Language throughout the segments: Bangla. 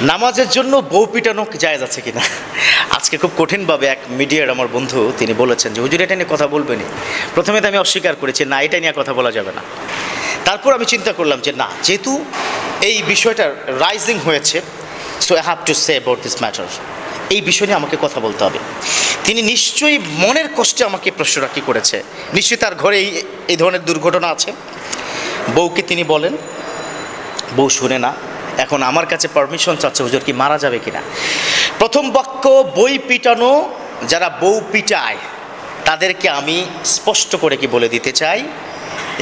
নামাজের জন্য বউ পিটানো কি জায়েজ আছে কিনা? আজকে খুব কঠিনভাবে এক মিডিয়ার আমার বন্ধু, তিনি বলেছেন যে, হুজুর, এটা নিয়ে কথা বলবেনই। প্রথমে তো আমি অস্বীকার করেছি, না, এটা নিয়ে কথা বলা যাবে না। তারপর আমি চিন্তা করলাম যে, না, যেহেতু এই বিষয়টা রাইজিং হয়েছে so I have to say about this matter এই বিষয় নিয়ে আমাকে কথা বলতে হবে। তিনি নিশ্চয়ই মনের কষ্টে আমাকে প্রশ্নটা কি করেছে। নিশ্চয়ই তার ঘরে এই এই ধরনের দুর্ঘটনা আছে। বউকে তিনি বলেন, বউ শুনে না। এখন আমার কাছে পারমিশন চাচ্ছে, হুজুর কি মারা যাবে কিনা? প্রথম বাক্য, বই পিটানো, যারা বউ পিটায়, তাদেরকে আমি স্পষ্ট করে কি বলে দিতে চাই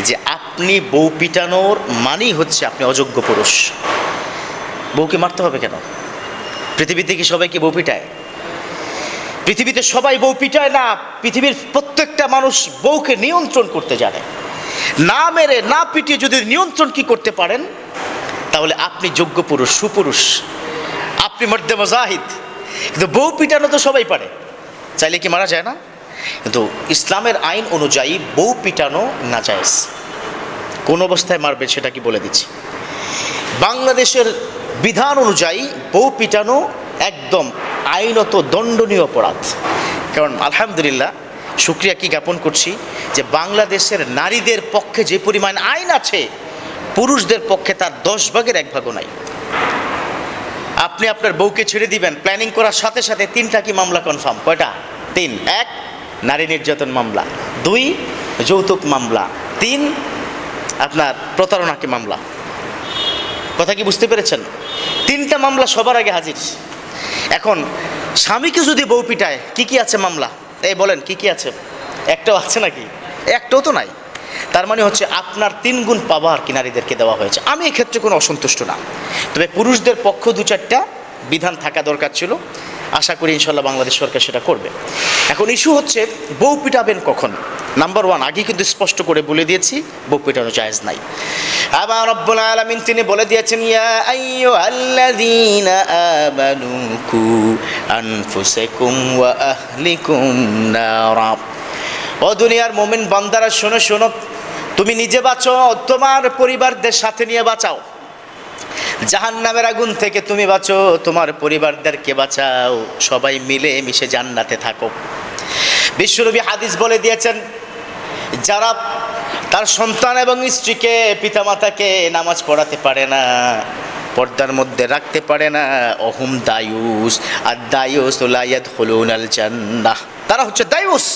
যে আপনি বউ পিটানোর মানেই হচ্ছে আপনি অযোগ্য পুরুষ। বউকে মারতে হবে কেন? পৃথিবীতে কি সবাই কি বউ পিটায়? পৃথিবীতে সবাই বউ পিটায় না, পৃথিবীর প্রত্যেকটা মানুষ বউকে নিয়ন্ত্রণ করতে জানে। না মেরে, না পিটিয়ে যদি নিয়ন্ত্রণ কি করতে পারেন? তাহলে আপনি যোগ্য পুরুষ, সুপুরুষ। আপনি মধ্যে মজাহিদ। কিন্তু বউ পিটানো তো সবাই পারে। চাইলে কি মারা যায় না? কিন্তু ইসলামের আইন অনুযায়ী বউ পিটানো না জায়েজ কোন অবস্থায় মারবে সেটা কি বলে দিচ্ছি। বাংলাদেশের বিধান অনুযায়ী বউ পিটানো একদম আইনত দণ্ডনীয় অপরাধ। কারণ আলহামদুলিল্লাহ, শুক্রিয়া কি জ্ঞাপন করছি যে বাংলাদেশের নারীদের পক্ষে যে পরিমাণ আইন আছে পুরুষদের পক্ষে তার দশ ভাগের এক ভাগও নাই। আপনি আপনার বউকে ছেড়ে দিবেন প্ল্যানিং করার সাথে সাথে তিনটা কি মামলা কনফার্ম কয়টা? তিন। এক, নারী নির্যাতন মামলা। দুই, যৌতুক মামলা। তিন, আপনার প্রতারণাকে মামলা। কথা কি বুঝতে পেরেছেন? তিনটা মামলা সবার আগে হাজির। এখন, স্বামীকে যদি বউ পিটায়, কি কি আছে মামলা? এই বলেন, কি কি আছে? একটাও আছে নাকি? একটাও তো নাই। তার মানে হচ্ছে আপনার তিন গুণ পাওয়ার কি নারীদেরকে দেওয়া হয়েছে। আমি এক্ষেত্রে কোনো অসন্তুষ্ট না। তবে পুরুষদের পক্ষ দু চারটা বিধান থাকা দরকার ছিল। আশা করি ইনশাল্লাহ বাংলাদেশ সরকার সেটা করবে। এখন ইস্যু হচ্ছে, বউ পিটাবেন কখন? নাম্বার ওয়ান আগে কিন্তু স্পষ্ট করে বলে দিয়েছি, বউ পিটানো জায়েজ নাই। আবার রব্বুল আলামিন তিনি বলে দিয়েছেন, ইয়া আইয়ুহাল্লাযীনা আমানু কু আনফুসাকুম ওয়া আহলিকুম নারা। ও দুনিয়ার মোমিন বান্দারা, শোনো শোনো তুমি নিজে বাঁচো, তোমার পরিবারদের সাথে নিয়ে বাঁচাও। জাহান নামের আগুন থেকে তুমি বাঁচো, তোমার পরিবারদেরকে বাঁচাও। সবাই মিলে মিশে জান্নাতে থাকো। বিশ্বনবী হাদিস বলে দিয়েছেন, যারা তার সন্তান এবং স্ত্রীকে পিতামাতাকে নামাজ পড়াতে পারে না, পর্দার মধ্যে রাখতে পারে না, অহুম দায়ুস আর দায়ুস হলুন আল জান্নাহ। তারা হচ্ছে দায়ুস।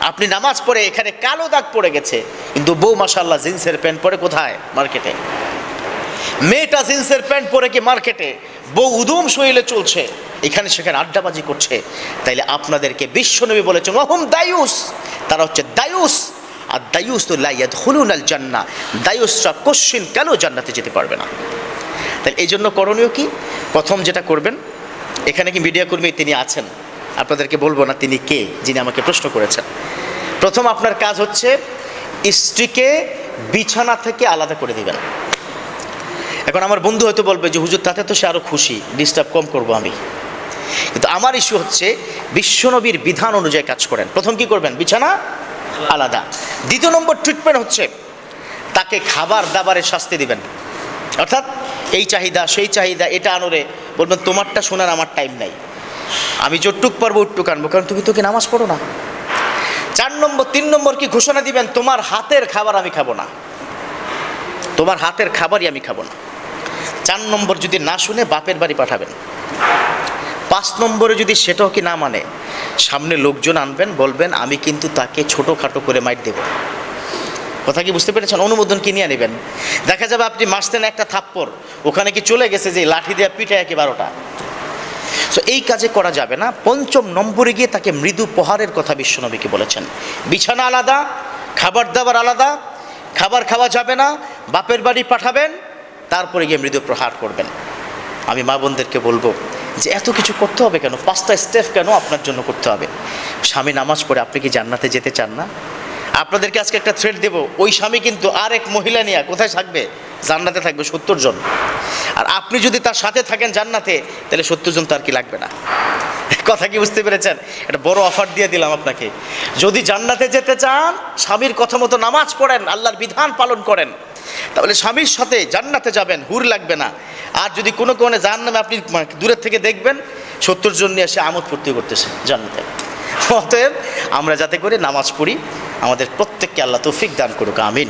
আপনি নামাজ পড়ে এখানে কালো দাগ পড়ে গেছে, কিন্তু বউ মাসাল্লাহ জিন্সের প্যান্ট পরে কোথায়? মার্কেটে। মেয়েটা জিন্সের প্যান্ট পরে কি মার্কেটে? বউ উদম শৈলে চলছে, এখানে সেখানে আড্ডাবাজি করছে। তাইলে আপনাদেরকে বিশ্বনবী বলেছেন, অহম দায়ুস। তারা হচ্ছে দায়ুস। আর দায়ুস তো লাইয়াদ হলুন আল জান্না দায়ুসরা কোশ্চিন কেন জান্নাতে যেতে পারবে না? তাহলে এই জন্য করণীয় কি? প্রথম যেটা করবেন, এখানে কি মিডিয়া কর্মী তিনি আছেন? আপনাদেরকে বলব না তিনি কে যিনি আমাকে প্রশ্ন করেছেন। প্রথম আপনার কাজ হচ্ছে স্ত্রীকে বিছানা থেকে আলাদা করে দিবেন। এখন আমার বন্ধু হয়তো বলবে যে, হুজুর, তাতে তো সে আরও খুশি ডিস্টার্ব কম করব আমি। কিন্তু আমার ইস্যু হচ্ছে বিশ্বনবীর বিধান অনুযায়ী কাজ করেন। প্রথম কি করবেন? বিছানা আলাদা। দ্বিতীয় নম্বর ট্রিটমেন্ট হচ্ছে তাকে খাবার দাবারের শাস্তি দিবেন। অর্থাৎ এই চাহিদা, সেই চাহিদা, এটা আনোরে বলবেন, তোমারটা শোনার আমার টাইম নাই। আমি যটুক পারব উটটুক আনব, কারণ তুমি তো কি নামাজ পড়ো না। চার নম্বর, তিন নম্বর কি ঘোষণা দিবেন, তোমার হাতের খাবার আমি খাব না। তোমার হাতের খাবারই আমি খাব না। চার নম্বর যদি না শুনে বাপের বাড়ি পাঠাবেন। পাঁচ নম্বরে যদি সেটাও কি না মানে সামনে লোকজন আনবেন, বলবেন, আমি কিন্তু তাকে ছোটোখাটো করে মাইট দেব কথা কি বুঝতে পেরেছেন? অনুমোদন কি নিয়ে নেবেন? দেখা যাবে আপনি মাসতেন একটা থাপ্পড়, ওখানে কি চলে গেছে যে লাঠি দেওয়া পিঠে একে বারোটা সো এই কাজে করা যাবে না। পঞ্চম নম্বরে গিয়ে তাকে মৃদু প্রহারের কথা বিশ্বনবীকে বলেছেন। বিছানা আলাদা, খাবার দাবার আলাদা, খাবার খাওয়া যাবে না, বাপের বাড়ি পাঠাবেন, তারপরে গিয়ে মৃদু প্রহার করবেন। আমি মা বোনদেরকে বলব যে, এত কিছু করতে হবে কেন? পাঁচটা স্টেপ কেন আপনার জন্য করতে হবে? স্বামী নামাজ পড়ে আপনি কি জান্নাতে যেতে চান না? আপনাদেরকে আজকে একটা থ্রেড দেব। ওই স্বামী কিন্তু আর এক মহিলা নিয়ে কোথায় থাকবে? জান্নাতে থাকবে, সত্তর জন। আর আপনি যদি তার সাথে থাকেন জান্নাতে, তাহলে সত্তর জন তার কি লাগবে না? কথা কি বুঝতে পেরেছেন? একটা বড় অফার দিয়ে দিলাম আপনাকে। যদি জান্নাতে যেতে চান, স্বামীর কথা মতো নামাজ পড়েন, আল্লাহর বিধান পালন করেন, তাহলে স্বামীর সাথে জান্নাতে যাবেন, হুর লাগবে না। আর যদি কোনো কোণে জাহান নামে আপনি দূরের থেকে দেখবেন, সত্তর জন নিয়ে এসে আমোদ ফুর্তি করতেছে জান্নাতে। অতএব আমরা যাতে করে নামাজ পড়ি আমাদের প্রত্যেককে আল্লাহ তৌফিক দান করুক আমিন।